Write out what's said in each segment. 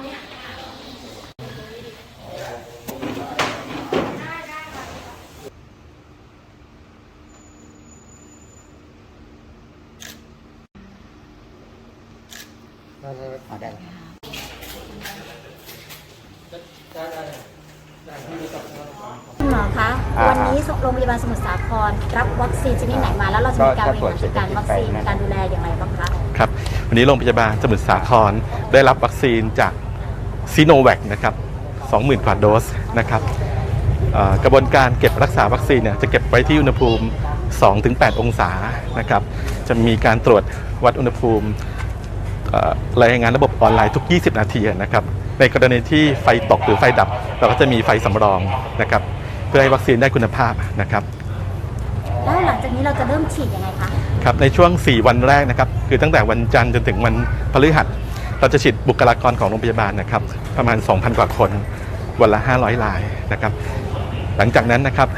ได้ได้ได้ได้คุณหมอคะวันนี้โรงพยาบาลสมุทรสาครรับวัคซีนชนิดไหนมาแล้วเราจะมีการบริหารจัดการวัคซีนการดูแลอย่างไรบ้างคะ ครับวันนี้โรงพยาบาลสมุทรสาครได้รับวัคซีนจาก ซีโนแวคนะครับ20,000กว่าโดสนะครับเอ่อกระบวนการเก็บรักษาวัคซีนเนี่ยจะเก็บไว้ที่อุณหภูมิ 2-8 องศานะครับจะมีการตรวจวัดอุณหภูมิเอ่อรายงานระบบออนไลน์ทุก 20 นาทีนะครับในกรณีที่ไฟตกหรือไฟดับ เราก็จะมีไฟสำรองนะครับเพื่อให้วัคซีนได้คุณภาพนะครับแล้วหลังจากนี้เราจะเริ่มฉีดยังไงคะครับในช่วง 4 วันแรกนะครับคือตั้งแต่วันจันทร์จนถึงวันพฤหัส เราจะฉีดบุคลากรของโรงพยาบาลนะครับประมาณ 2,000 กว่าคนวันละ 500รายนะครับหลังจากนั้นนะครับ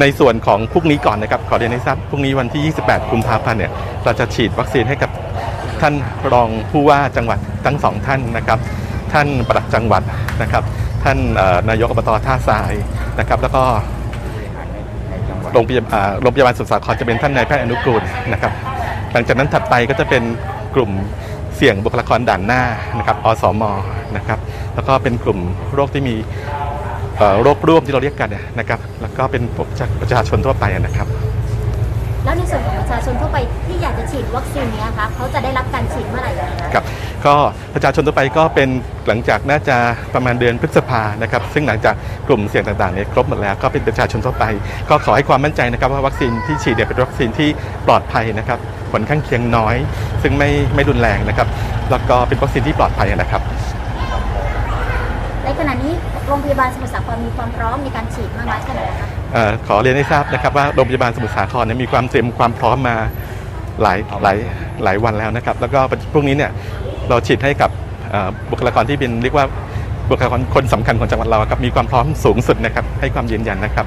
ในส่วนของพรุ่งนี้ก่อนนะครับขอเรียนให้ทราบพรุ่งนี้วันที่ 28 กุมภาพันธ์เนี่ยเราจะฉีดวัคซีนให้กับท่านรองผู้ว่าจังหวัดทั้งสองท่านนะครับ ท่านปลัดจังหวัดนะครับ ท่านนายกอบตท่าทรายนะครับ แล้วก็โรงพยาบาลโรงพยาบาลสุสาครจะเป็นท่านนายแพทย์อนุกูลนะครับ หลังจากนั้นถัดไปก็จะเป็นกลุ่ม เสี่ยงบุคลากรด่านหน้านะครับอสมนะครับแล้วก็เป็นกลุ่มโรคที่มีเอ่อโรคร่วมที่เราเรียกกันเนี่ยนะครับ แล้วก็เป็นประชาชนทั่วไปนะครับ แล้วในส่วนของประชาชนทั่วไปที่อยากจะฉีดวัคซีนเนี้ยคะเขาจะได้รับการฉีดเมื่อไหร่ยังไงคะครับก็ประชาชนทั่วไปก็เป็นหลังจากน่าจะประมาณเดือนพฤษภานะครับ ซึ่งหลังจากกลุ่มเสี่ยงต่างๆเนี่ยครบหมดแล้วก็เป็นประชาชนทั่วไป ก็ขอให้ความมั่นใจนะครับว่าวัคซีนที่ฉีดเนี่ยเป็นวัคซีนที่ปลอดภัยนะครับ ผลข้างเคียงน้อย ซึ่งไม่ไม่รุนแรงนะครับ แล้วก็เป็นวัคซีนที่ปลอดภัยนะครับในขณะนี้โรงพยาบาลสมุทรสาครมีความพร้อมในการฉีดมากน้อยแค่ไหนคะเอ่อขอเรียนให้ทราบนะครับว่าโรงพยาบาลสมุทรสาครเนี่ยมีความเตรียมความพร้อมมาหลายหลายหลายวันแล้วนะครับ แล้วก็พรุ่งนี้เนี่ยเราฉีดให้กับเอ่อบุคลากรที่เป็นเรียกว่าบุคลากรคนสำคัญของจังหวัดเราครับมีความพร้อมสูงสุดนะครับให้ความยืนยันนะครับ